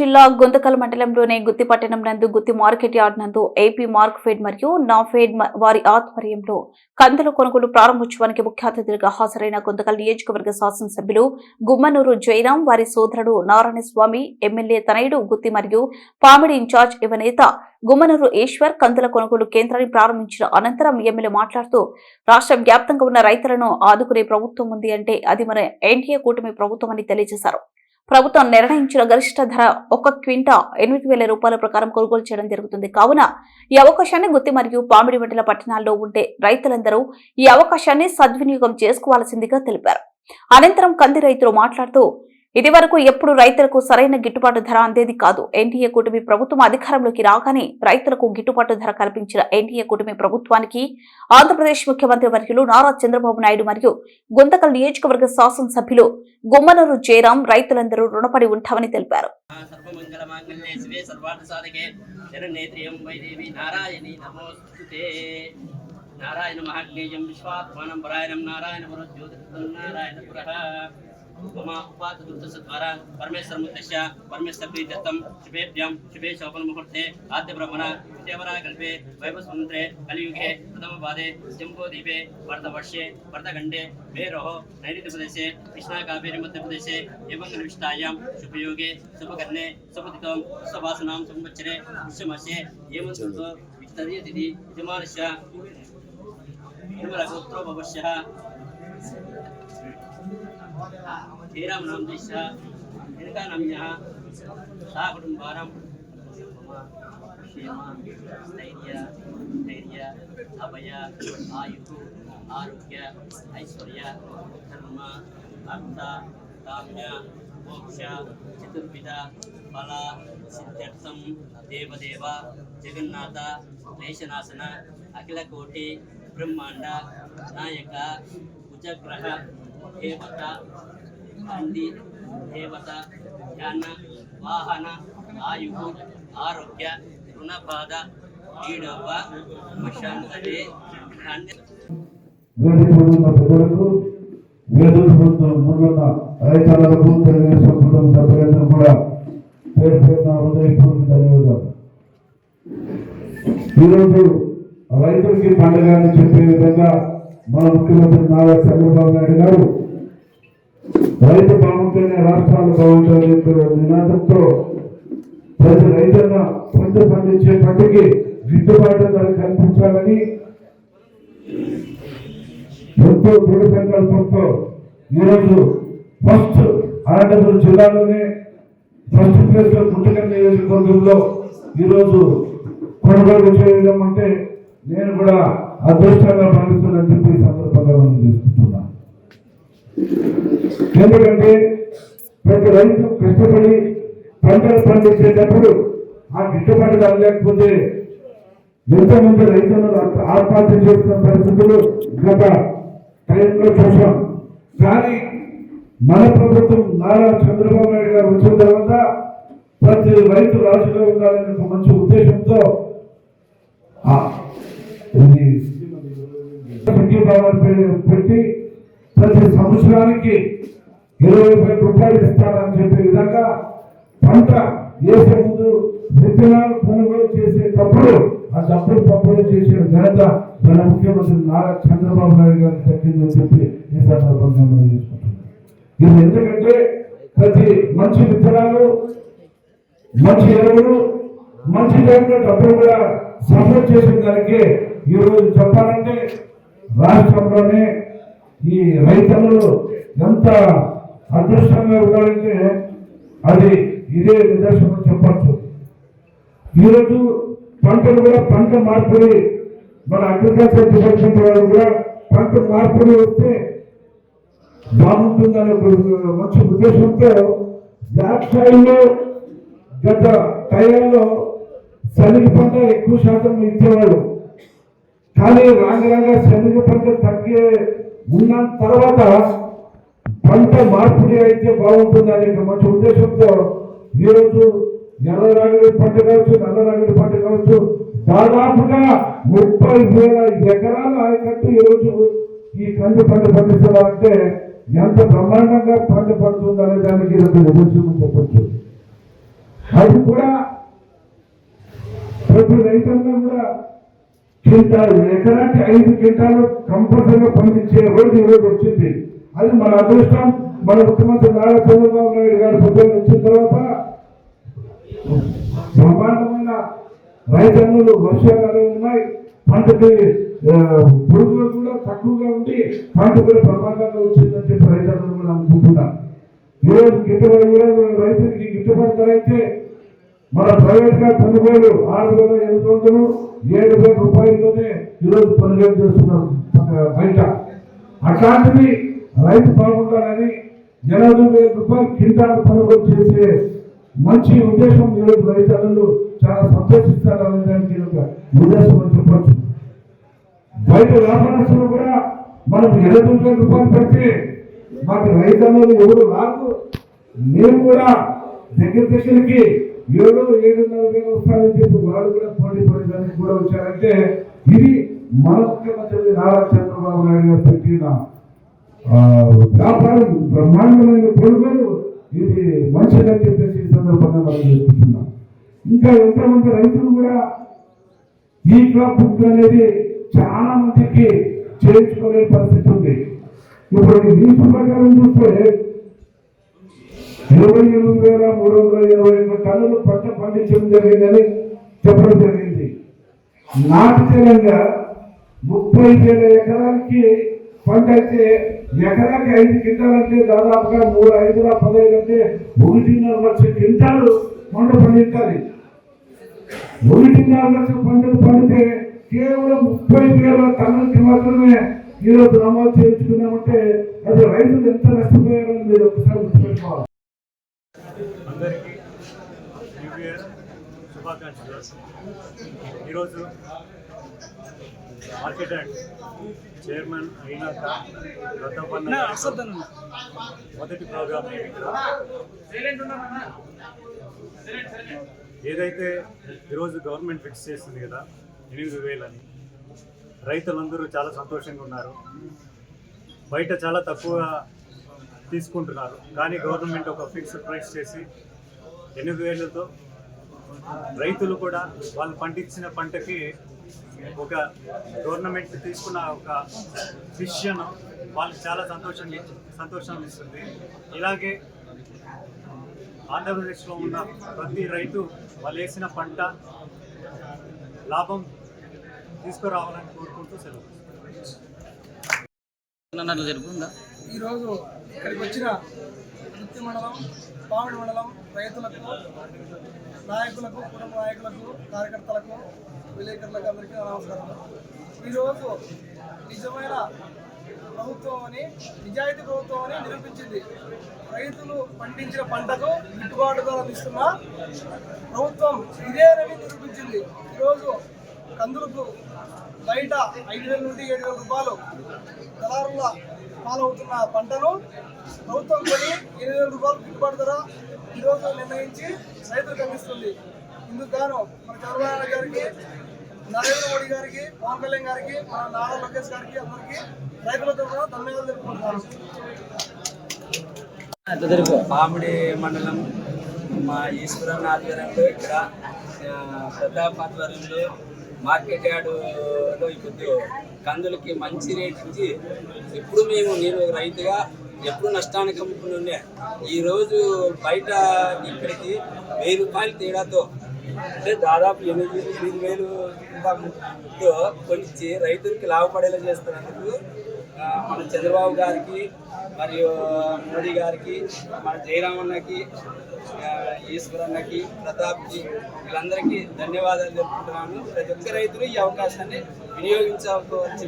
జిల్లా గుంతకల్ మండలంలోని గుత్తి పట్టణం నందు గుత్తి మార్కెట్ యార్డ్ నందు ఏపీ మార్క్ ఫెడ్ మరియు నాఫెడ్ వారి ఆధ్వర్యంలో కందుల కొనుగోలు ప్రారంభోత్సవానికి ముఖ్య అతిథులుగా హాజరైన గుంతకల్ నియోజకవర్గ శాసనసభ్యులు గుమ్మనూరు జయరాం వారి సోదరుడు నారాయణస్వామి ఎమ్మెల్యే తనయుడు గుత్తి మరియు పామిడి ఇన్ఛార్జ్ యువనేత గుమ్మనూరు ఈశ్వర్ కందుల కొనుగోలు కేంద్రాన్ని ప్రారంభించిన అనంతరం ఎమ్మెల్యే మాట్లాడుతూ రాష్ట్ర వ్యాప్తంగా ఉన్న రైతులను ఆదుకునే ప్రభుత్వం ఉంది అంటే అది మన ఎన్డీఏ కూటమి ప్రభుత్వం అని తెలియజేశారు. ప్రభుత్వం నిర్ణయించిన గరిష్ట ధర ఒక క్వింటా ఎనిమిది వేల రూపాయల ప్రకారం కొనుగోలు చేయడం జరుగుతుంది. కావున ఈ అవకాశాన్ని గుత్తి మరియు పామిడి వంటల పట్టణాల్లో ఉండే రైతులందరూ ఈ అవకాశాన్ని సద్వినియోగం చేసుకోవాల్సిందిగా తెలిపారు. అనంతరం కంది రైతులు మాట్లాడుతూ ఇది వరకు ఎప్పుడు రైతులకు సరైన గిట్టుబాటు ధర అందేది కాదు. ఎన్టీఏ కూటమి ప్రభుత్వం అధికారంలోకి రాగానే రైతులకు గిట్టుబాటు ధర కల్పించిన ఎన్టీఏ కూటమి ప్రభుత్వానికి ఆంధ్రప్రదేశ్ ముఖ్యమంత్రి వర్యులు నారా చంద్రబాబు నాయుడు మరియు గుంతకల్ నియోజకవర్గ శాసనసభ్యులు గుమ్మనూరు జయరాం రైతులందరూ రుణపడి ఉంటామని తెలిపారు. నారాయణ మహాజ్ఞేయం విశ్వాత్మానం పరాయణం నారాయణ నారాయణ పురః. मम उपातसद्वारा परमेश्वरं दश्य परमेश्वरपि दत्तम शुभेभ्यं शुभे शोभनमुहूर्ते आद्यब्रह्मण विद्यावराकल्पे वैवस्वन्त्रे कलियुगे प्रथमपादे जम्बोदीपे भरतवर्षे भरतखण्डे मेरोः नैऋत्यप्रदेशे कृष्णाकावेरी मध्यप्रदेशे एवं निविष्टायां शुभयोगे शुभकर्णे शुभदितं शुभवासनां संवत्सरे पुष्यमासे एवं सुतो विस्तरीयतिथि यजमानस्य निर्मलगोत्रो श्रीराम नाम देशः इनका नाम यहाँ सा कुटुम्बानां क्षेम स्थैर्य धैर्य अभय आयु आरोग्य ऐश्वर्य धर्म अर्थ काम्य మోక్ష చతుర్విధ ఫల సిద్ధ్యర్థం దేవదేవ జగన్నాథ క్లేశనాశన అఖిల కోటి బ్రహ్మాండ నాయక పంచగ్రహ దేవత అంది దేవత ధ్యాన వాహన ఆయు ఆరోగ్య రుణబాధ ఈడవ మశాంతరే ధాన్య వేదికలున్న ముందున్న రైతాలకు తెలుగుదేశం కుటుంబ సభ్యులందరూ కూడా పేరు పేరున హృదయపూర్వక ధన్యవాదాలు. ఈరోజు రైతులకి పండుగ అని చెప్పే విధంగా మన ముఖ్యమంత్రి నారా చంద్రబాబు నాయుడు గారు రైతు బాగుంటేనే రాష్ట్రాలు బాగుంటాయని నినాదంతో ప్రతి రైతున్న పంట పండించే పంటకి గిట్టుబాటు ధర కల్పించాలని ఎంతో దృఢ సంకల్పంతో ఈరోజు ఫస్ట్ అనంతపురం జిల్లాలోనే ఫస్ట్ ప్లేస్లో పుట్టకల్ నియోజకవర్గంలో ఈరోజు కొనుగోలు చేయడం అంటే నేను కూడా అదృష్టంగా పండిస్తుందని చెప్పి సందర్భంగా మనం చేసుకుంటున్నాను ఎందుకంటే ప్రతి రైతు కష్టపడి పంటలు పండించేటప్పుడు ఆ గిట్టుబాటు ధర లేకపోతే ఎంతమంది రైతులు ఆత్మహత్య చేస్తున్న పరిస్థితులు గత టైంలో చూసాం కానీ మన ప్రభుత్వం నారా చంద్రబాబు నాయుడు గారు వచ్చిన తర్వాత ప్రతి రైతు రాజుగా ఉండాలనే ఒక మంచి ఉద్దేశంతో ఆ, సంఘీభావాలు డాలర్ పెట్టి ప్రతి సంవత్సరానికి ఇరవై వేల రూపాయలు ఇస్తారని చెప్పే విధంగా పంట వేసే ముందు విత్తనాలు కొనుగోలు చేసేటప్పుడు ఆ డబ్బులు పంపిణీ చేసే ఘనత మన ముఖ్యమంత్రి నారా చంద్రబాబు నాయుడు గారికి దక్కిందని చెప్పి ఈ సందర్భంగా మనం తీసుకుంటున్నాం. ఇది ఎందుకంటే ప్రతి మంచి విత్తనాలు మంచి ఎరువులు మంచి టైంలో డబ్బులు కూడా సఫలం చేసిన దానికి ఈరోజు చెప్పాలంటే రాష్ట్రంలోనే ఈ రైతులు ఎంత అదృష్టంగా ఉండాలంటే అది ఇదే నిదర్శనం చెప్పచ్చు. ఈరోజు పంటలు కూడా పంట మార్పిడి మన అగ్రికల్చర్ డిపార్ట్మెంట్ వాళ్ళు కూడా పంట మార్పిడి వస్తే బాగుంటుందనే మంచి ఉద్దేశంతో వ్యవసాయంలో గత టైంలో చలి పంట ఎక్కువ శాతం ఇచ్చేవాళ్ళు. కానీ రాంగ రాంగ శనగ పంట తగ్గే ఉన్న తర్వాత పంట మార్పిడి అయితే బాగుంటుంది అనే మంచి ఉద్దేశంతో ఈరోజు ఎర్ర రాగడి పంట కావచ్చు నల్ల రాగడి పంట కావచ్చు దాదాపుగా ముప్పై వేల ఎకరాల ఆయకట్టు ఈరోజు ఈ కంది పంట పండిస్తున్నారంటే ఎంత బ్రహ్మాండంగా పంట పడుతుంది అనే దానికి ఈరోజు నిదర్శనం చెప్పచ్చు. అది కూడా ప్రతి రైతుల్లో కూడా క్వింటాల్ ఎకరాకి ఐదు క్వింటాలు కంపల్సరిగా పండించే రోజు ఈరోజు వచ్చింది. అది మన అదృష్టం మన ముఖ్యమంత్రి నారా చంద్రబాబు నాయుడు గారి ప్రభుత్వం వచ్చిన తర్వాత బ్రహ్మాండమైన రైతన్నులు వర్షాలు ఉన్నాయి. పంటకి పురుగులు కూడా తక్కువగా ఉండి పంట కూడా ప్రమాదంగా వచ్చిందని చెప్పి రైతన్నులు కూడా అనుకుంటున్నాం ఈరోజు గిట్టుబడి ఈరోజు రైతులకి గిట్టుబడి ధర అయితే మన ప్రైవేట్గా కొనుగోలు ఆరు వేల ఎనిమిది వందలు ఏడు వేల రూపాయలతోనే ఈరోజు కొనుగోలు చేస్తున్నారు? బయట. అట్లాంటిది రైతు బాగుండాలని ఎనభై వేల రూపాయలు కింటాలు కొనుగోలు చేసే మంచి ఉద్దేశం ఈరోజు రైతులు చాలా సంతోషిస్తారనే దానికి ఒక ఉద్దేశం అని చెప్పొచ్చు. బయట వ్యాపారస్తులు కూడా మనం ఎనభై వేల రూపాయలు పెడితే మాకు రైతులు ఎవరు రాదు మేము కూడా దగ్గర దగ్గరికి ఏడు ఏడున్నర వేలు వస్తాడని చెప్పి వాళ్ళు కూడా పోటీ పడేదానికి కూడా వచ్చారంటే ఇది మన ముఖ్యమంత్రి నారా చంద్రబాబు నాయుడు గారు పెట్టిన వ్యాపారం బ్రహ్మాండమైన పొడుగులు ఇది మంచిదని చెప్పేసి ఈ సందర్భంగా మనం చెప్తున్నాం ఇంకా ఎంతమంది రైతులు కూడా ఈ క్లాప్ బుక్ అనేది చాలా మందికి చేయించుకునే పరిస్థితి ఉంది. ఇప్పుడు ఈ న్యూస్ ప్రకారం చూస్తే ఇరవై ఎనిమిది వేల మూడు వందల ఇరవై ఒక్క టన్నులు పంట పండించడం జరిగిందని చెప్పడం జరిగింది. నాటి తెలంగా ముప్పై వేల ఎకరానికి పంట అయితే ఎకరాకి ఐదు క్వింటాలంటే దాదాపుగా మూడు ఐదు పదహైదు అంటే ఒకటిన్నర లక్ష క్వింటాలు పంట పండించాలి. ఒకటిన్నర లక్ష పంటలు పండితే కేవలం ముప్పై వేల టన్నులకి మాత్రమే ఈరోజు నమోదు చేయించుకున్నామంటే అది రైతులు ఎంత నష్టపోయారని మీరు ఒకసారి గుర్తుపెట్టుకోవాలి. అందరికీ న్యూ ఇయర్ శుభాకాంక్షలు. ఈరోజు మార్కెట్ యార్డ్ చైర్మన్ అయినాక రతపన్న మొదటి ప్రోగ్రామ్ ఏదైతే ఈరోజు గవర్నమెంట్ ఫిక్స్ చేసింది కదా ఎనిమిది వేలని రైతులందరూ చాలా సంతోషంగా ఉన్నారు. బయట చాలా తక్కువ తీసుకుంటున్నారు. కానీ గవర్నమెంట్ ఒక ఫిక్స్డ్ ప్రైస్ చేసి ఎనిమిది వేలతో రైతులు కూడా వాళ్ళు పండించిన పంటకి ఒక గవర్నమెంట్ తీసుకున్న ఒక డిసిషన్ వాళ్ళకి చాలా సంతోషం సంతోషం ఇస్తుంది. ఇలాగే ఆంధ్రప్రదేశ్లో ఉన్న ప్రతి రైతు వాళ్ళు వేసిన పంట లాభం తీసుకురావాలని కోరుకుంటూ సెలవు. ఈరోజు ఇక్కడికి వచ్చిన వృత్తి మండలం పామిడి మండలం రైతులకు నాయకులకు కుటుంబ నాయకులకు కార్యకర్తలకు విలేకరులకు అందరికీ నమస్కారం ఈరోజు నిజమైన ప్రభుత్వం అని నిజాయితీ ప్రభుత్వం అని నిరూపించింది. రైతులు పండించిన పంటకు గిట్టుబాటు ధర ఇస్తున్న ప్రభుత్వం ఇదేనని నిరూపించింది. ఈరోజు కందులకు బయట ఐదు వేల నుండి ఏడు వేల రూపాయలు దళారుల పాలవుతున్న పంటను ప్రభుత్వం కొని ఎనిమిది వేల రూపాయలు గిట్టుబాటు ధర ఈరోజు నిర్ణయించి రైతులకు అందిస్తుంది. ఇందుకు గాను మన చంద్రబాబు గారికి నరేంద్ర మోడీ గారికి పవన్ కళ్యాణ్ గారికి మన నారా లోకేష్ గారికి అందరికీ రైతుల తరఫున ధన్యవాదాలు తెలుపుకుంటున్నాను. పామిడి మండలం మా ఈశ్వరం ఆధ్వర్యంలో ఇక్కడ ప్రతాప్ ఆధ్వర్యంలో మార్కెట్ యార్డులో ఇప్పుడు కందులకి మంచి రేట్ ఇచ్చి ఎప్పుడు మేము నేను రైతుగా ఎప్పుడు నష్టానికి అమ్ముకునే ఈరోజు బయట ఇక్కడికి వెయ్యి రూపాయల తేడాతో అంటే దాదాపు ఎనిమిది ఎనిమిది వేలు రూపాయలతో కొనిచ్చి రైతులకి లాభపడేలా చేస్తున్నందుకు మన చంద్రబాబు గారికి మరియు మోడీ గారికి మన జయరామన్నకి ఈశ్వరన్నకి ప్రతాప్కి వీళ్ళందరికీ ధన్యవాదాలు చెప్పుకుంటున్నాను ప్రతి ఒక్క రైతులు ఈ అవకాశాన్ని వినియోగించుకోవాల్సి